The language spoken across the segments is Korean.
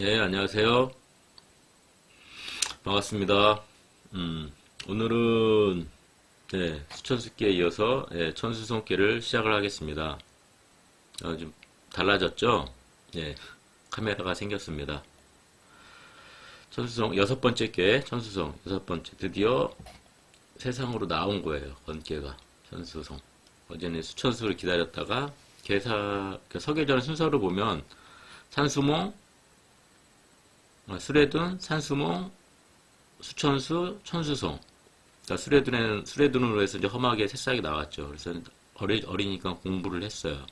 네, 안녕하세요. 반갑습니다. 음, 오늘은 네, 수천수기에 이어서 예, 천수송기를 시작을 하겠습니다. 어, 좀 달라졌죠? 예, 카메라가 생겼습니다. 천수송 여섯 번째 께 천수송 여섯 번째 드디어 세상으로 나온 거예요. 번개가 천수송. 어제는 수천수를 기다렸다가 개사 그 서계전 순서를 보면 산수몽 어, 수레둔, 산수몽, 수천수, 천수송. 그러니까 수레둔에는 수레둔으로 해서 이제 험하게 새싹이 나왔죠. 그래서 어리, 어리니까 공부를 했어요.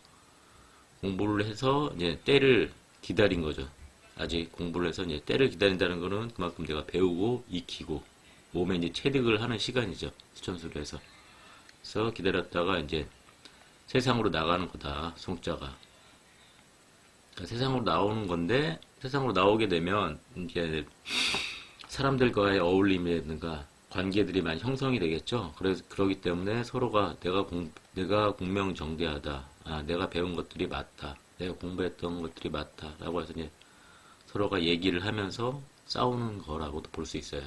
공부를 해서 이제 때를 기다린 거죠. 아직 공부를 해서 이제 때를 기다린다는 거는 그만큼 내가 배우고 익히고 몸에 이제 체득을 하는 시간이죠. 수천수로 해서. 그래서 기다렸다가 이제 세상으로 나가는 거다. 송자가. 그러니까 세상으로 나오는 건데 세상으로 나오게 되면 이제 사람들과의 어울림이라든가 관계들이 많이 형성이 되겠죠. 그래서 그러기 때문에 서로가 내가 공 내가 공명정대하다. 아, 내가 배운 것들이 맞다. 내가 공부했던 것들이 맞다라고 해서 이제 서로가 얘기를 하면서 싸우는 거라고도 볼 수 있어요.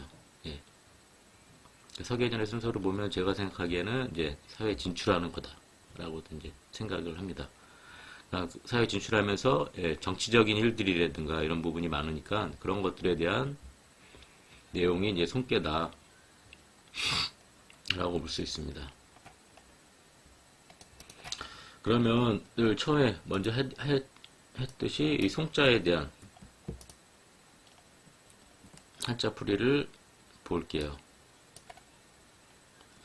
예. 서계전의 순서를 보면 제가 생각하기에는 이제 사회 진출하는 거다 라고 이제 생각을 합니다. 아, 사회 진출하면서 예, 정치적인 일들이라든가 이런 부분이 많으니까 그런 것들에 대한 내용이 이제 손깨다 라고 볼 수 있습니다. 그러면 늘 처음에 먼저 했, 했, 했듯이 이 송자에 대한 한자 풀이를 볼게요.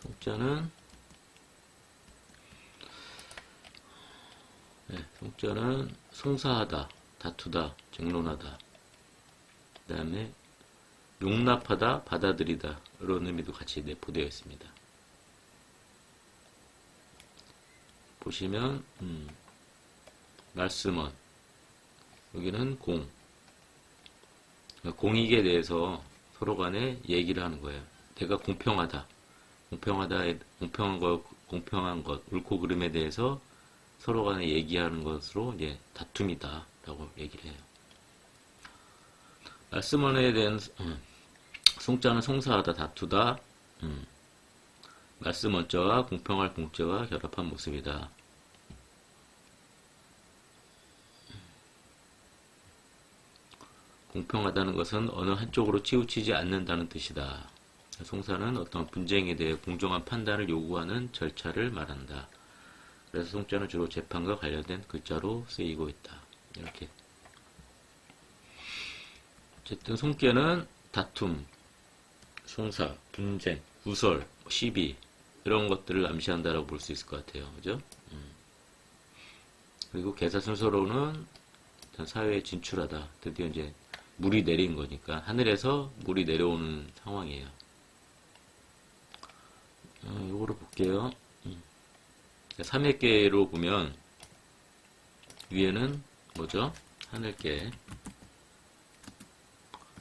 송자는 네, 송자는 송사하다, 다투다, 쟁론하다. 그 다음에 용납하다, 받아들이다. 이런 의미도 같이 내포되어 있습니다. 보시면, 음, 말씀은, 여기는 공. 그러니까 공익에 대해서 서로 간에 얘기를 하는 거예요. 내가 공평하다. 공평하다, 공평한 것, 공평한 것, 옳고 그름에 대해서 서로 간에 얘기하는 것으로 이제 다툼이다라고 얘기를 해요. 말씀원에 대한 음, 송자는 송사하다 다투다 음, 말씀원자와 공평할 공자가 결합한 모습이다. 공평하다는 것은 어느 한쪽으로 치우치지 않는다는 뜻이다. 송사는 어떤 분쟁에 대해 공정한 판단을 요구하는 절차를 말한다. 그래서 송자는 주로 재판과 관련된 글자로 쓰이고 있다. 이렇게. 어쨌든 송계는 다툼, 송사, 분쟁, 구설, 시비 이런 것들을 암시한다라고 볼 수 있을 것 같아요. 그죠? 음. 그리고 개사 순서로는 사회에 진출하다. 드디어 이제 물이 내린 거니까 하늘에서 물이 내려오는 상황이에요. 어, 요거를 볼게요. 3회계로 보면 위에는 뭐죠? 하늘계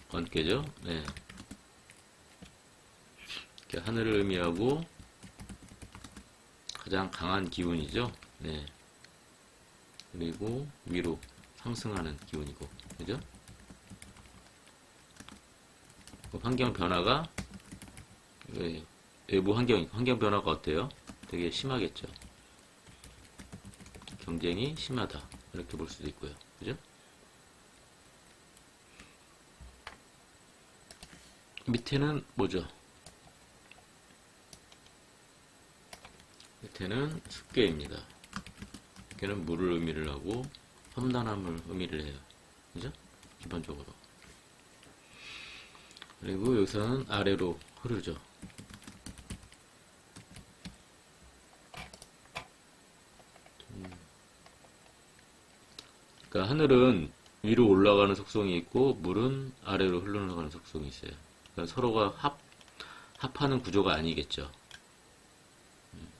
건계죠? 네. 이렇게 하늘을 의미하고 가장 강한 기운이죠? 네. 그리고 위로 상승하는 기운이고 그죠? 그 환경 변화가 외부 환경 환경 변화가 어때요? 되게 심하겠죠. 경쟁이 심하다. 이렇게 볼 수도 있고요. 그죠? 밑에는 뭐죠? 밑에는 습계입니다. 습계는 물을 의미를 하고 험난함을 의미를 해요. 그죠? 기본적으로. 그리고 여기서는 아래로 흐르죠. 그러니까 하늘은 위로 올라가는 속성이 있고 물은 아래로 흘러나가는 속성이 있어요. 그러니까 서로가 합 합하는 구조가 아니겠죠.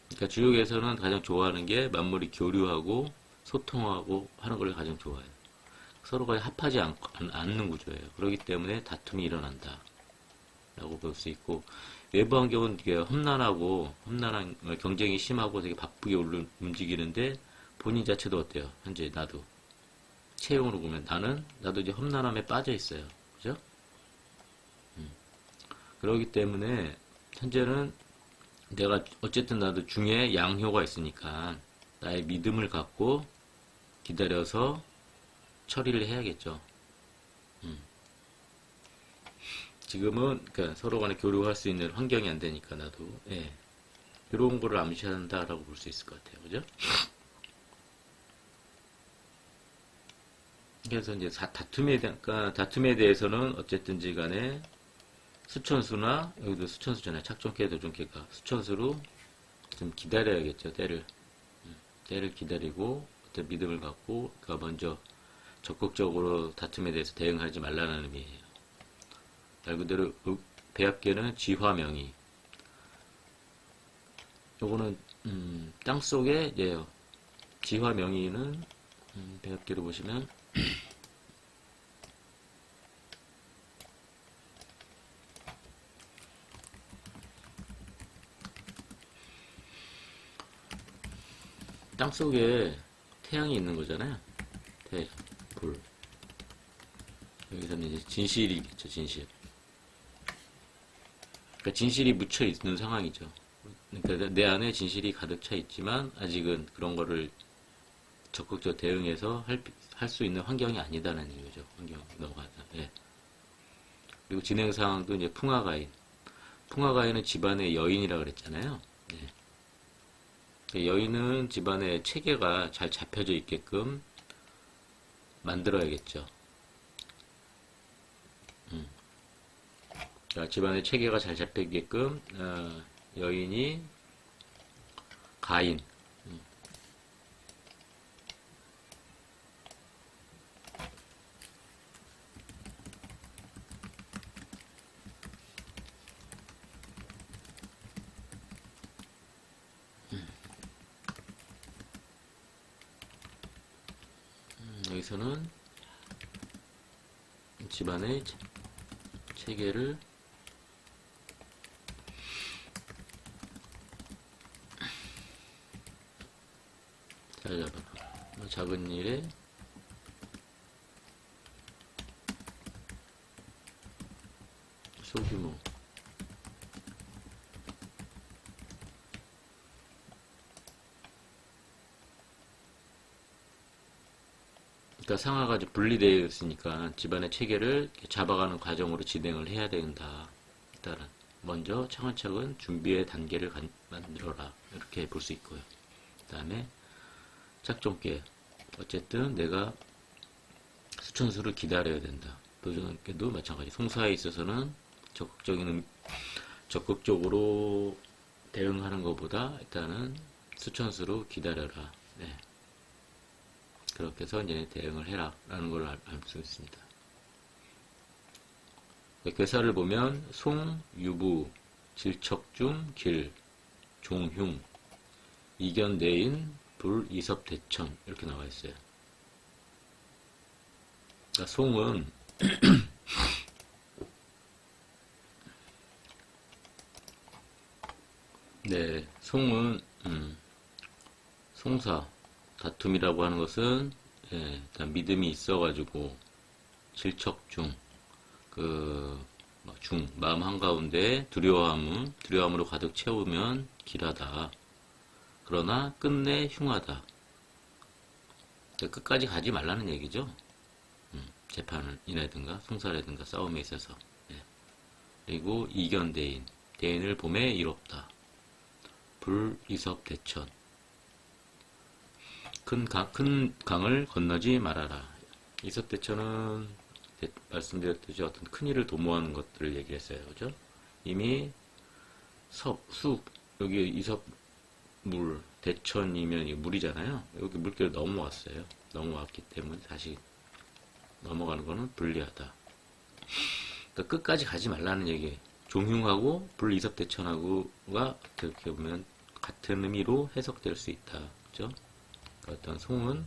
그러니까 주역에서는 가장 좋아하는 게 만물이 교류하고 소통하고 하는 걸 가장 좋아해요. 서로가 합하지 않, 않는 구조예요. 그렇기 때문에 다툼이 일어난다. 라고 볼 수 있고, 외부 환경은 되게 험난하고 험난한 어, 경쟁이 심하고 되게 바쁘게 움직이는데 본인 자체도 어때요? 현재 나도 체형으로 보면 나는 나도 이제 험난함에 빠져 있어요. 그죠? 음. 그렇기 때문에 현재는 내가 어쨌든 나도 중에 양효가 있으니까 나의 믿음을 갖고 기다려서 처리를 해야겠죠. 음. 지금은 그러니까 서로 간에 교류할 수 있는 환경이 안 되니까 나도 예. 이런 거를 암시한다라고 볼 수 있을 것 같아요. 그죠? 그래서 이제 사- 다툼에 대한 그러니까 다툼에 대해서는 어쨌든지 간에 수천수나 여기도 수천수잖아요. 착존계 도존계가 수천수로 좀 기다려야겠죠. 때를 음, 때를 기다리고 어떤 믿음을 갖고 그러니까 먼저 적극적으로 다툼에 대해서 대응하지 말라는 의미예요. 말 그대로 의- 배합계는 지화명이 요거는 음, 땅 속에 이제 지화명의는 음, 배합계로 보시면 땅 속에 태양이 있는 거잖아요. 태, 불. 여기서는 이제 진실이 있겠죠, 진실. 그러니까 진실이 묻혀 있는 상황이죠. 그러니까 내 안에 진실이 가득 차 있지만 아직은 그런 거를 적극적 대응해서 할 수 있는 환경이 아니다는 얘기죠. 환경 넘어가다. 예. 그리고 진행 상황도 이제 풍화가인. 풍화가인은 집안의 여인이라 그랬잖아요. 예. 그 여인은 집안의 체계가 잘 잡혀져 있게끔 만들어야겠죠. 음. 자, 집안의 체계가 잘 잡히게끔 어, 여인이 가인. 음. 음, 여기서는 집안의 체- 체계를 잘 잡아라. 뭐 작은 일에 소규모 그러니까 상하가 이제 분리되어 있으니까 집안의 체계를 잡아가는 과정으로 진행을 해야 된다. 일단은 먼저 차근차근 준비의 단계를 간- 만들어라 이렇게 볼 수 있고요. 그다음에 작종계 어쨌든 내가 수천수를 기다려야 된다. 도전계도 마찬가지. 송사에 있어서는 적극적인 음- 적극적으로 대응하는 것보다 일단은 수천수로 기다려라. 네. 그렇게 해서 이제 대응을 해라 라는 걸 알 수 있습니다. 괴사를 보면 송, 유부, 질척중, 길, 종흉, 이견, 내인, 불, 이섭, 대천 이렇게 나와 있어요. 그러니까 송은 네, 송은 음, 송사 다툼이라고 하는 것은 예, 일단 믿음이 있어가지고 질척중 그 뭐, 중, 마음 한가운데 두려워함을, 두려움으로 가득 채우면 길하다. 그러나 끝내 흉하다. 끝까지 가지 말라는 얘기죠. 음, 재판이라든가 송사라든가 싸움에 있어서. 예. 그리고 이견 대인. 대인을 봄에 이롭다. 불, 이섭, 대천. 큰, 강, 큰 강을 건너지 말아라. 대- 말씀드렸듯이 어떤 큰 일을 도모하는 것들을 얘기했어요. 그죠? 이미 섭, 숲, 여기 이섭, 물, 대천이면 이 물이잖아요. 여기 물결 넘어왔어요. 넘어왔기 때문에 다시 넘어가는 거는 불리하다. 그러니까 끝까지 가지 말라는 얘기. 종흉하고 불, 이섭, 대천하고가 어떻게 보면 같은 의미로 해석될 수 있다. 그죠? 어떤 송은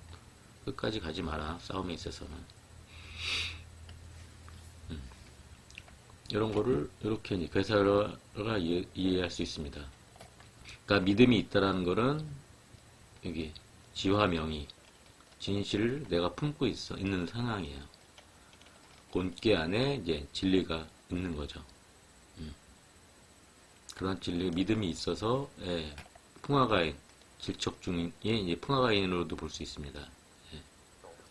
끝까지 가지 마라. 싸움에 있어서는. 이런 거를 이렇게 괴사가 이해, 이해 할 수 있습니다. 그러니까 믿음이 있다라는 거는 여기 지화 명의 진실을 내가 품고 있어 있는 상황이에요. 본계 안에 이제 진리가 있는 거죠. 음. 그런 진리 믿음이 있어서 예, 풍화가인 질척 중에 이제 풍화가인으로도 볼 수 있습니다. 예.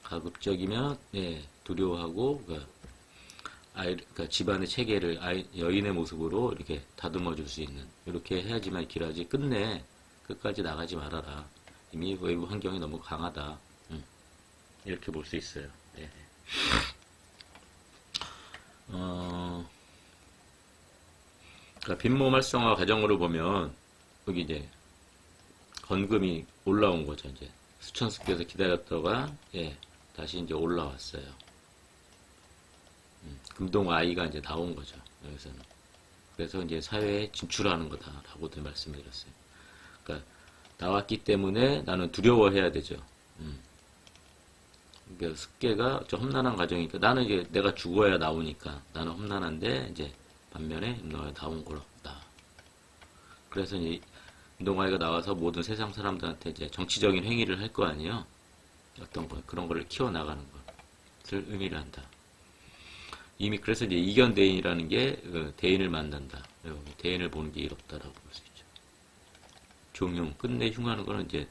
가급적이면 예, 두려워하고 그러니까 아이, 그러니까 집안의 체계를 아이, 여인의 모습으로 이렇게 다듬어 줄 수 있는 이렇게 해야지만 길하지 끝내 끝까지 나가지 말아라 이미 외부 환경이 너무 강하다 음, 이렇게 볼 수 있어요 네. 어, 그러니까 빈몸 활성화 과정으로 보면 여기 이제 건금이 올라온 거죠 이제 수천 습기에서 기다렸다가 예 다시 이제 올라왔어요. 음, 금동 아이가 이제 나온 거죠. 여기서는. 그래서 이제 사회에 진출하는 거다라고도 말씀을 드렸어요. 그러니까 나왔기 때문에 나는 두려워해야 되죠. 음. 그러니까 습계가 좀 험난한 과정이니까 나는 이제 내가 죽어야 나오니까 나는 험난한데 이제 반면에 너가 나온 거다. 그래서 이제 운동아이가 나와서 모든 세상 사람들한테 이제 정치적인 행위를 할 거 아니에요. 어떤 거 그런 거를 키워 나가는 것을 의미를 한다. 이미 그래서 이제 이견 대인이라는 게그 대인을 만난다. 대인을 보는 게 이롭다라고 볼 수 있죠. 종용 끝내 흉하는 거는 이제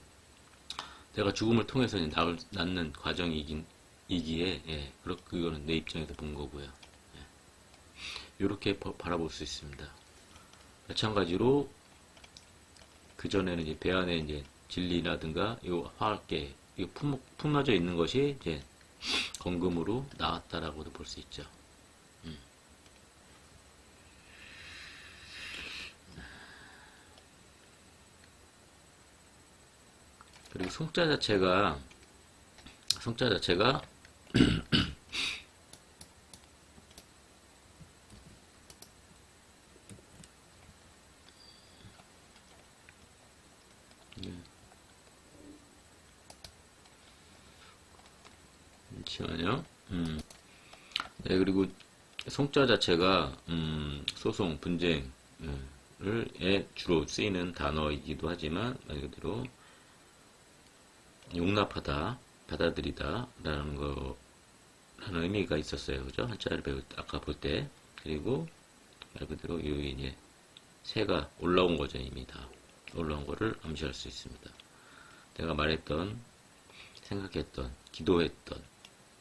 내가 죽음을 통해서 낳을, 낳는 과정이긴 이기에 예, 그렇 그거는 내 입장에서 본 거고요. 예. 이렇게 바라볼 수 있습니다. 마찬가지로 그 전에는 이제 배 안에 이제 진리라든가 이 화학계 품, 품어져 있는 것이 이제 건금으로 나왔다라고도 볼 수 있죠. 음. 그리고 송자 자체가 송자 자체가 잠시만요. 음. 네, 그리고 송자 자체가 음, 소송, 분쟁을 에 주로 쓰이는 단어이기도 하지만 말 그대로 용납하다, 받아들이다 라는 거 라는 의미가 있었어요. 그죠? 한자를 배울 때, 아까 볼 때. 그리고 말 그대로 여기 이제 새가 올라온 거죠, 이미 다. 올라온 거를 암시할 수 있습니다. 내가 말했던, 생각했던, 기도했던,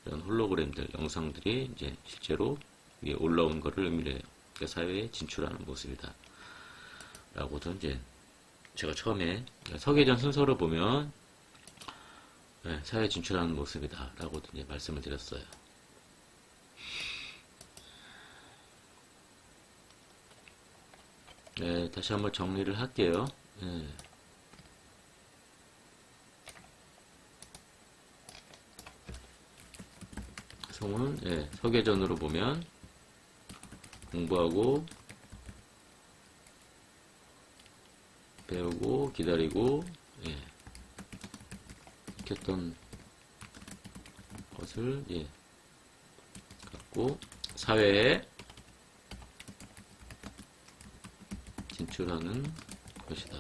이런 홀로그램들, 영상들이 이제 실제로 위에 올라온 거를 의미를 해요. 그러니까 사회에 진출하는 모습이다. 라고도 이제 제가 처음에 서계전 순서를 보면 네, 사회에 진출하는 모습이다. 라고도 이제 말씀을 드렸어요. 네, 다시 한번 정리를 할게요. 네. 송은 예, 서계전으로 보면 공부하고 배우고 기다리고 예, 익혔던 것을 예, 갖고 사회에 진출하는 것이다.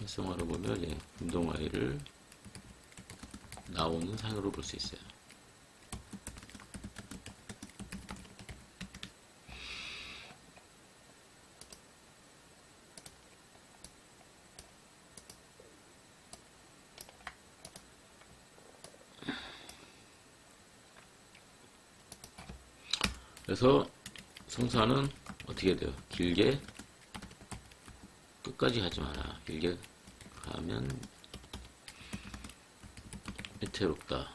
활성화로 보면 예, 운동아이를 나오는 상으로 볼 수 있어요. 그래서 성사는 어떻게 돼요? 길게 끝까지 가지 마라. 길게 가면 위태롭다.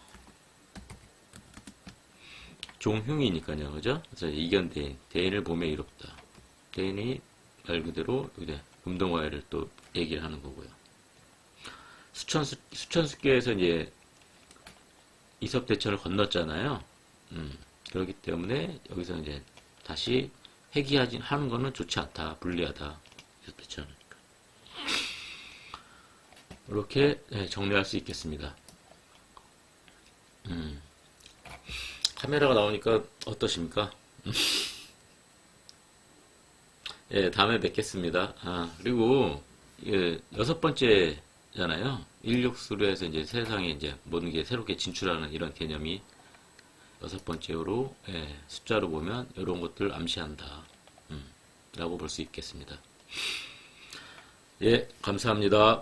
종흉이니까요, 그죠? 그래서 이견 대인, 대인을 보면 이롭다. 대인이 말 그대로 이제 금동화를 또 얘기를 하는 거고요. 수천수 수천수께에서 이제 이섭대천을 건넜잖아요. 음, 그렇기 때문에 여기서 이제 다시 회귀하지 하는 거는 좋지 않다, 불리하다. 이렇게 네, 정리할 수 있겠습니다. 음, 카메라가 나오니까 어떠십니까? 예, 다음에 뵙겠습니다. 아, 그리고, 예, 여섯 번째잖아요. 인력수로 해서 이제 세상에 이제 모든 게 새롭게 진출하는 이런 개념이 여섯 번째로, 예, 숫자로 보면 이런 것들 암시한다. 음, 라고 볼 수 있겠습니다. 예, 감사합니다.